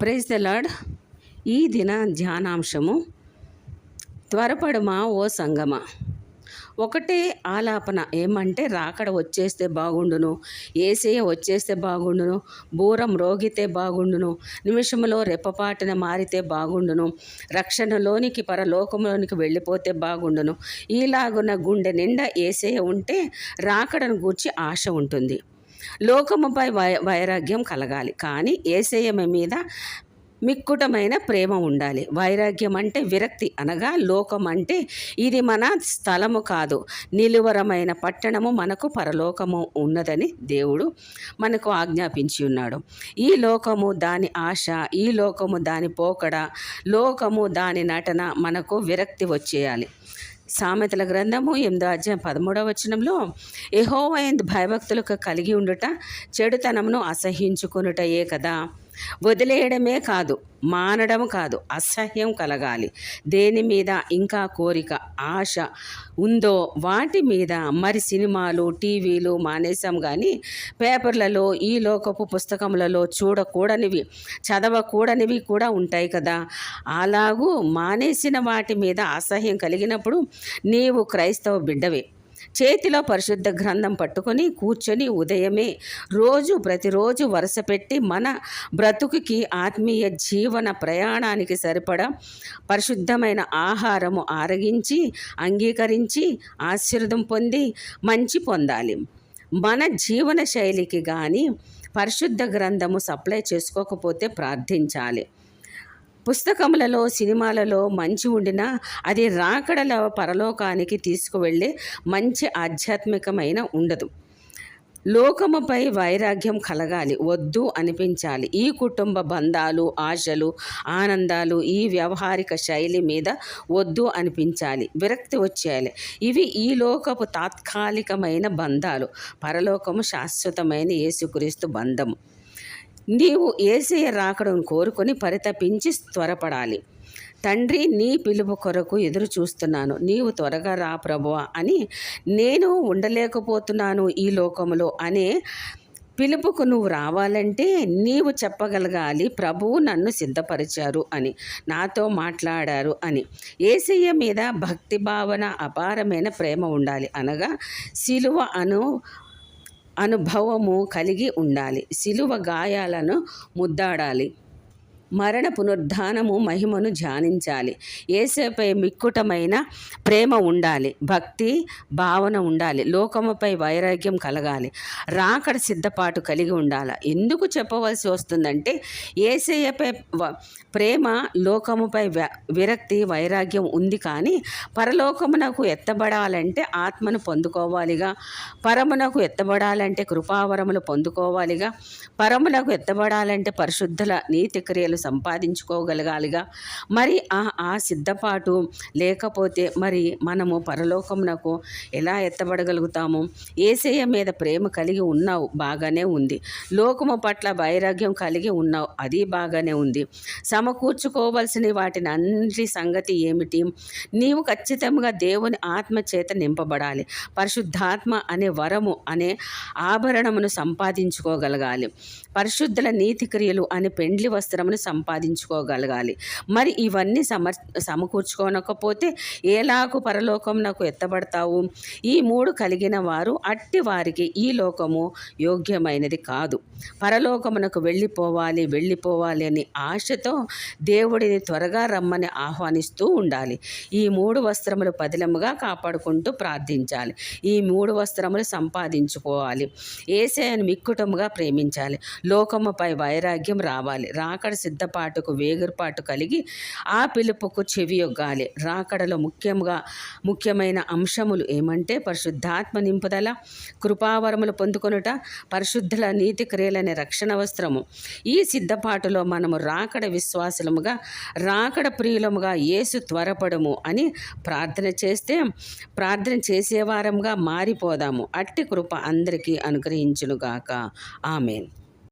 Praise the lord ఈ దిన ధ్యానాంశము త్వరపడుమా ఓ సంగమ? ఒకటే ఆలాపన ఏమంటే రాకడ వచ్చేస్తే బాగుండును ఏసయ్య వచ్చేస్తే బాగుండును బూరం రోగితే బాగుండును నిమిషంలో రెప్పపాటిన మారితే బాగుండును రక్షణలోనికి పరలోకంలోనికి వెళ్ళిపోతే బాగుండును. ఈలాగున గుండె నిండా ఏసయ్య ఉంటే రాకడను గూర్చి ఆశ ఉంటుంది. లోకముపై వై వైరాగ్యం కలగాలి. కానీ ఏసయ్య మీద మిక్కుటమైన ప్రేమ ఉండాలి. వైరాగ్యం అంటే విరక్తి అనగా లోకం అంటే ఇది మన స్థలము కాదు. నిలువరమైన పట్టణము మనకు పరలోకము ఉన్నదని దేవుడు మనకు ఆజ్ఞాపించి ఉన్నాడు. ఈ లోకము దాని ఆశ ఈ లోకము దాని పోకడ లోకము దాని నటన మనకు విరక్తి వచ్చేయాలి. సామెతల గ్రంథము ఎనిమిదో అధ్యాయం పదమూడవ వచనంలో ఎహోవైంద్ భయభక్తులకు కలిగి ఉండుట చెడుతనమును అసహించుకునుటయే కదా. వదిలేయడమే కాదు మానడం కాదు అసహ్యం కలగాలి. దేని మీద ఇంకా కోరిక ఆశ ఉందో వాటి మీద మరి సినిమాలు టీవీలు మానేసాం కానీ పేపర్లలో ఈ లోకపు పుస్తకములలో చూడకూడనివి చదవకూడనివి కూడా ఉంటాయి కదా. అలాగూ మానేసిన వాటి మీద అసహ్యం కలిగినప్పుడు నీవు క్రైస్తవ బిడ్డవే. చేతిలో పరిశుద్ధ గ్రంథం పట్టుకొని కూర్చొని ఉదయమే రోజు ప్రతిరోజు వరుస పెట్టి మన బ్రతుకుకి ఆత్మీయ జీవన ప్రయాణానికి సరిపడ పరిశుద్ధమైన ఆహారము ఆరగించి అంగీకరించి ఆశీర్వదం పొంది మంచి పొందాలి. మన జీవన శైలికి కానీ పరిశుద్ధ గ్రంథము సప్లై చేసుకోకపోతే ప్రార్థించాలి. పుస్తకములలో సినిమాలలో మంచి ఉండినా అది రాకడల పరలోకానికి తీసుకువెళ్ళే మంచి ఆధ్యాత్మికమైన ఉండదు. లోకముపై వైరాగ్యం కలగాలి వద్దు అనిపించాలి. ఈ కుటుంబ బంధాలు ఆశలు ఆనందాలు ఈ వ్యవహారిక శైలి మీద వద్దు అనిపించాలి విరక్తి వచ్చేయాలి. ఇవి ఈ లోకపు తాత్కాలికమైన బంధాలు. పరలోకము శాశ్వతమైన యేసుక్రీస్తు బంధము. నీవు ఏసయ రాకడం కోరుకొని పరితపించి త్వరపడాలి. తండ్రి నీ పిలుపు కొరకు ఎదురు చూస్తున్నాను. నీవు త్వరగా రా ప్రభువ అని నేను ఉండలేకపోతున్నాను ఈ లోకములో అనే పిలుపుకు నువ్వు రావాలంటే నీవు చెప్పగలగాలి. ప్రభువు నన్ను సిద్ధపరిచారు అని నాతో మాట్లాడారు అని. ఏసయ్య మీద భక్తి భావన అపారమైన ప్రేమ ఉండాలి అనగా సిలువ అను అనుభవము కలిగి ఉండాలి. సిలువ గాయాలను ముద్దాడాలి. మరణ పునరుద్ధానము మహిమను ధ్యానించాలి. ఏసేపై మిక్కుటమైన ప్రేమ ఉండాలి. భక్తి భావన ఉండాలి. లోకముపై వైరాగ్యం కలగాలి. రాకడ సిద్ధపాటు కలిగి ఉండాలి. ఎందుకు చెప్పవలసి వస్తుందంటే ఏసేయపై ప్రేమ లోకముపై విరక్తి వైరాగ్యం ఉంది కానీ పరలోకమునకు ఎత్తబడాలంటే ఆత్మను పొందుకోవాలిగా. పరమునకు ఎత్తబడాలంటే కృపావరములు పొందుకోవాలిగా. పరమునకు ఎత్తబడాలంటే పరిశుద్ధుల నీతి క్రియలు సంపాదించుకోగలగాలిగా. మరి ఆ ఆ సిద్ధపాటు లేకపోతే మరి మనము పరలోకమునకు ఎలా ఎత్తబడగలుగుతాము? ఏసయ్య మీద ప్రేమ కలిగి ఉన్నావు బాగానే ఉంది. లోకము పట్ల వైరాగ్యం కలిగి ఉన్నావు అది బాగానే ఉంది. సమకూర్చుకోవలసిన వాటిని అన్నిటి సంగతి ఏమిటి? నీవు ఖచ్చితంగా దేవుని ఆత్మ చేత నింపబడాలి. పరిశుద్ధాత్మ అనే వరము అనే ఆభరణమును సంపాదించుకోగలగాలి. పరిశుద్ధుల నీతి క్రియలు అనే పెండ్లి వస్త్రమును సంపాదించుకోగలగాలి. మరి ఇవన్నీ సమర్ సమకూర్చుకోనకపోతే ఏలాకు పరలోకం నాకు ఎత్తబడతావు? ఈ మూడు కలిగిన వారు అట్టి వారికి ఈ లోకము యోగ్యమైనది కాదు. పరలోకమునకు వెళ్ళిపోవాలి వెళ్ళిపోవాలి అని ఆశతో దేవుడిని త్వరగా రమ్మని ఆహ్వానిస్తూ ఉండాలి. ఈ మూడు వస్త్రములు పదిలముగా కాపాడుకుంటూ ప్రార్థించాలి. ఈ మూడు వస్త్రములు సంపాదించుకోవాలి. ఏసేయను మిక్కుటముగా ప్రేమించాలి. లోకముపై వైరాగ్యం రావాలి. రాకడ సిద్ధ సిద్ధపాటుకు వేగురుపాటు కలిగి ఆ పిలుపుకు చెవియొగ్గాలి రాకడలో ముఖ్యంగా ముఖ్యమైన అంశములు ఏమంటే పరిశుద్ధాత్మ నింపుదల కృపావరములు పొందుకొనుట పరిశుద్ధుల నీతి క్రియలనే రక్షణ వస్త్రము. ఈ సిద్ధపాటులో మనము రాకడ విశ్వాసులముగా రాకడ ప్రియులముగా ఏసు త్వరపడము అని ప్రార్థన చేస్తే ప్రార్థన చేసేవారంగా మారిపోదాము. అట్టి కృప అందరికీ అనుగ్రహించునుగాక. ఆమెన్.